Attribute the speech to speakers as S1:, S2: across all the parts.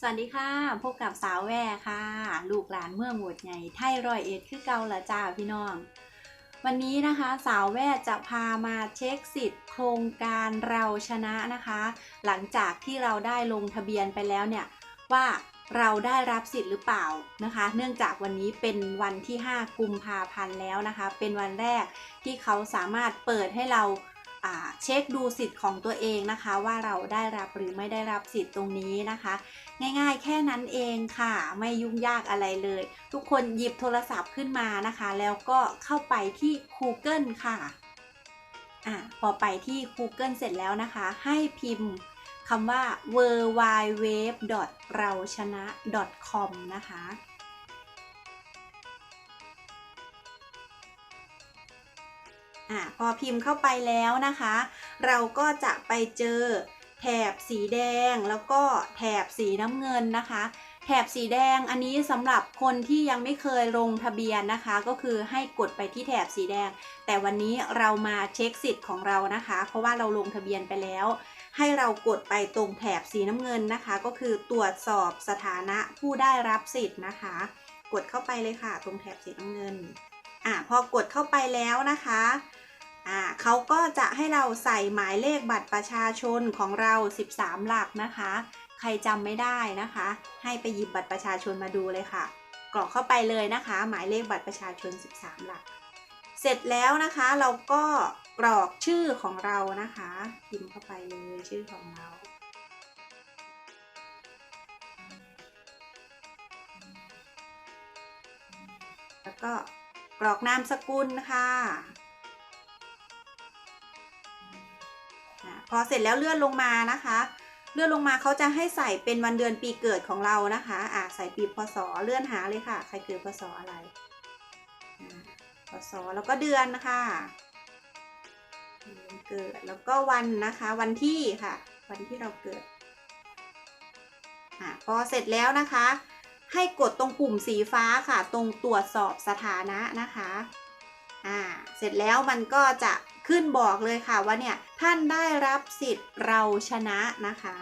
S1: สวัสดีค่ะ พบกับสาวแว่ค่ะ ลูกหลานเมืองหมวดใหญ่ไทยรอยเอ็ดคือเก่าละจ้าพี่น้อง วันนี้นะคะสาวแว่จะพามาเช็คสิทธิ์โครงการเราชนะนะคะ หลังจากที่เราได้ลงทะเบียนไปแล้วเนี่ยว่าเราได้รับสิทธิ์หรือเปล่านะคะ เนื่องจากวันนี้เป็นวันที่ 5 กุมภาพันธ์แล้วนะคะ เป็นวันแรกที่เขาสามารถเปิดให้เรา เช็คดูสิทธิ์ของตัวเองนะคะ ว่าเราได้รับหรือไม่ได้รับสิทธิ์ตรงนี้นะคะ ง่ายๆ แค่นั้นเองค่ะ ไม่ยุ่งยากอะไรเลย ทุกคนหยิบโทรศัพท์ขึ้นมานะคะ แล้วก็เข้าไปที่ Google ค่ะอะพอไปที่ Google เสร็จแล้วนะคะ ให้พิมพ์คำว่า w w w เราชนะ .com นะคะ อะพอพิมพ์เข้าไปแล้วนะคะ เราก็จะไปเจอแถบสีแดงแล้วก็แถบสีน้ำเงินนะคะ แถบสีแดงอันนี้สำหรับคนที่ยังไม่เคยลงทะเบียนนะคะ ก็คือให้กดไปที่แถบสีแดง แต่วันนี้เรามาเช็คสิทธิ์ของเรานะคะ เพราะว่าเราลงทะเบียนไปแล้ว ให้เรากดไปตรงแถบสีน้ำเงินนะคะ ก็คือตรวจสอบสถานะผู้ได้รับสิทธิ์นะคะ กดเข้าไปเลยค่ะ ตรงแถบสีน้ำเงินอะพอกดเข้าไปแล้วนะคะ อ่าเขาก็จะให้เราใส่หมายเลขบัตรประชาชนของเรา 13 หลักนะคะ ใครจำไม่ได้นะคะ ให้ไปหยิบบัตรประชาชนมาดูเลยค่ะ กรอกเข้าไปเลยนะคะ หมายเลขบัตรประชาชน 13 หลัก เสร็จแล้วนะคะเราก็กรอกชื่อของเรานะคะพิมพ์เข้าไปเลยชื่อของเราแล้วก็กรอกนามสกุลค่ะ พอเสร็จแล้วเลื่อนลงมานะคะ เลื่อนลงมาเขาจะให้ใส่เป็นวันเดือนปีเกิดของเรานะคะอะใส่ปีพศเลื่อนหาเลยค่ะ ใครเกิดพศอะไรพศแล้วก็เดือนนะคะเดือนเกิดแล้วก็วันนะคะวันที่ค่ะ วันที่เราเกิดอะพอเสร็จแล้วนะคะ ให้กดตรงปุ่มสีฟ้าค่ะ ตรงตรวจสอบสถานะนะคะอ่าเสร็จแล้วมันก็จะ ขึ้นบอกเลยค่ะว่าเนี่ยท่านได้รับสิทธิ์เราชนะนะคะ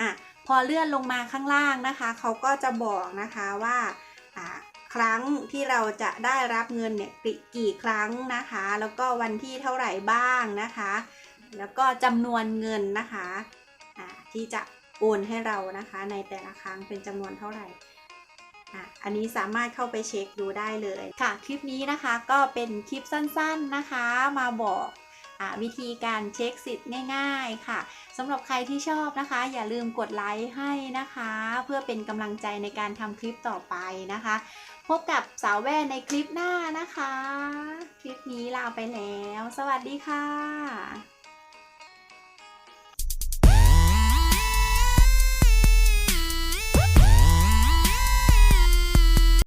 S1: อะพอเลื่อนลงมาข้างล่างนะคะเขาก็จะบอกนะคะว่าอ่าครั้งที่เราจะได้รับเงินเนี่ยกี่ครั้งนะคะ แล้วก็วันที่เท่าไหร่บ้างนะคะ แล้วก็จำนวนเงินนะคะอ่าที่จะโอนให้เรานะคะในแต่ละครั้งเป็นจำนวนเท่าไหร่ อันนี้สามารถเข้าไปเช็คดูได้เลยค่ะ คลิปนี้นะคะก็เป็นคลิปสั้นๆนะคะมาบอกอวิธีการเช็คสิทธิ์ง่าย ๆค่ะสำหรับใครที่ชอบนะคะ อย่าลืมกดไลค์ให้นะคะ เพื่อเป็นกำลังใจในการทำคลิปต่อไปนะคะ พบกับสาวแว่ในคลิปหน้านะคะ คลิปนี้ลาไปแล้ว สวัสดีค่ะ